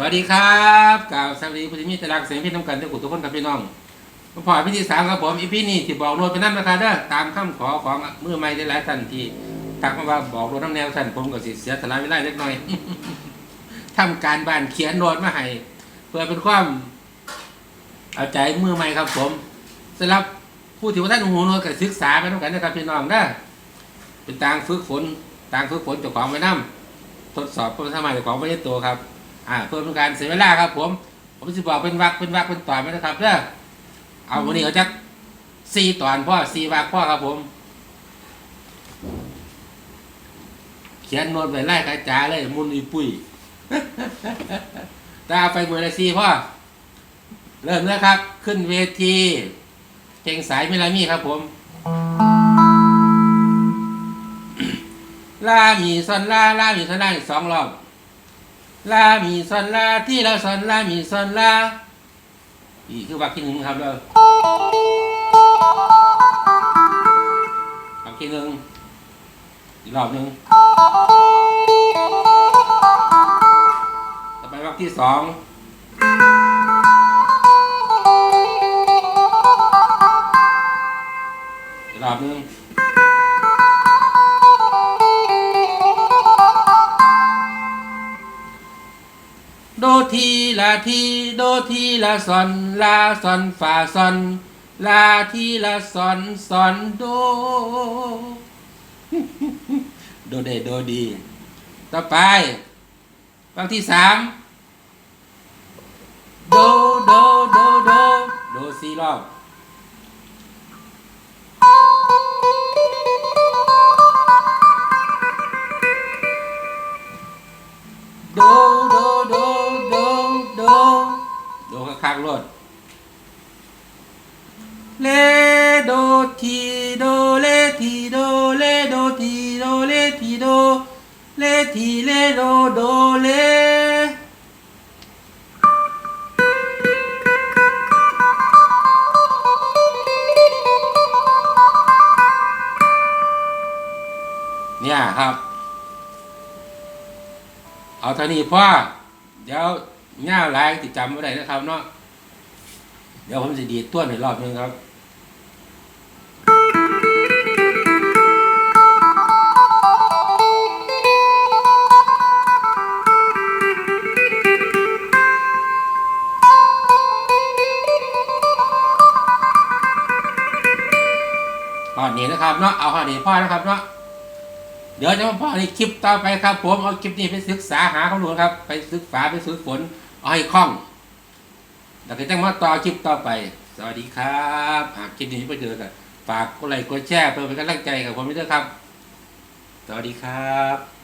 สวัสดีครับกล่าวสวัสดีผู้ที่มีตรักเสียงพี่น้ำกันทุกคนทุกคนครับพี่น้องผมพอพิธีสามครับผมอีพี่นี่ที่บอกโน้ตไปนั่นนะครับเด้อตามคำขอของมือใหม่ได้หลายท่านที่ทักมาว่าบอกโน้ตน้ำแนวท่านผมก็สิเสียสละเวลาเล็กน้อยทำการบ้านเขียนโน้ตมาให้เพื่อเป็นความเอาใจมือใหม่ครับผมสำหรับผู้ที่ว่าท่านหูโน้ตก็ศึกษาไปด้วยกันนะครับพี่น้องเด้อเป็นต่างฝึกฝนต่างฝึกฝนเจ้าของไว้นํทดสอบความสามารถเจ้าของไว้ในตัวครับ อ่าเพื่อเป็นการเสียเวลาครับ ผม ผมจะบอกเป็นวักเป็นวักเป็นตอนไหมนะครับเด้อเอาวันนี้เขาจะสี่ตอนพ่อสี่วักพ่อครับผม เขียนโน้ตไว้ไล่กระจาเลยมุนอีปุ้ยตาไปมือละสี่พ่อเริ่มแล้วครับ ขึ้นเวทีเก่งสายมิลามีครับผมลามีซอนลาลามีซอนลาอีกสองรอบ ลามีซอนลาที่เราซอนลามีซอนลาอีกคือวักที่หนึ่งครับเราวักที่หนึ่งอีกรอบหนึ่งต่อไปวักที่สองอีกรอบหนึ่ง ทีลาทีโดทีลาซอนลาซอนฝาซอนลาทีลาซอนซอนโด โดเดโดดี ต่อไปฟังที่สามโดโดโดโดโดสี่รอบ โดข้างๆรถเลโดทีโดเลทีโดเลโดทีโดเลทีโดเลทีเลโดโดเลเนี่ยครับ เอาเท่านี้พ่อเดี๋ยว เงาหลายติดจำไม่ได้นะครับเนาะเดี๋ยวผมจะดีดต้วนอีกรอบนึงครับหอดนี้นะครับเนาะเอาหอดนี้พ่อนะครับเนาะเดี๋ยวจะมาพ่อในคลิปต่อไปครับ ผมเอาคลิปนี้ไปศึกษาหาข้อมูลครับ ไปศึกษาไปฝึกฝน เอาให้คล่องแล้วก็จะมาต่อคลิปต่อไป สวัสดีครับหากคลิปนี้ไปเจอกันฝากกดไลค์กดแชร์เพื่อเป็นกำลังใจกับผมด้วยครับ สวัสดีครับ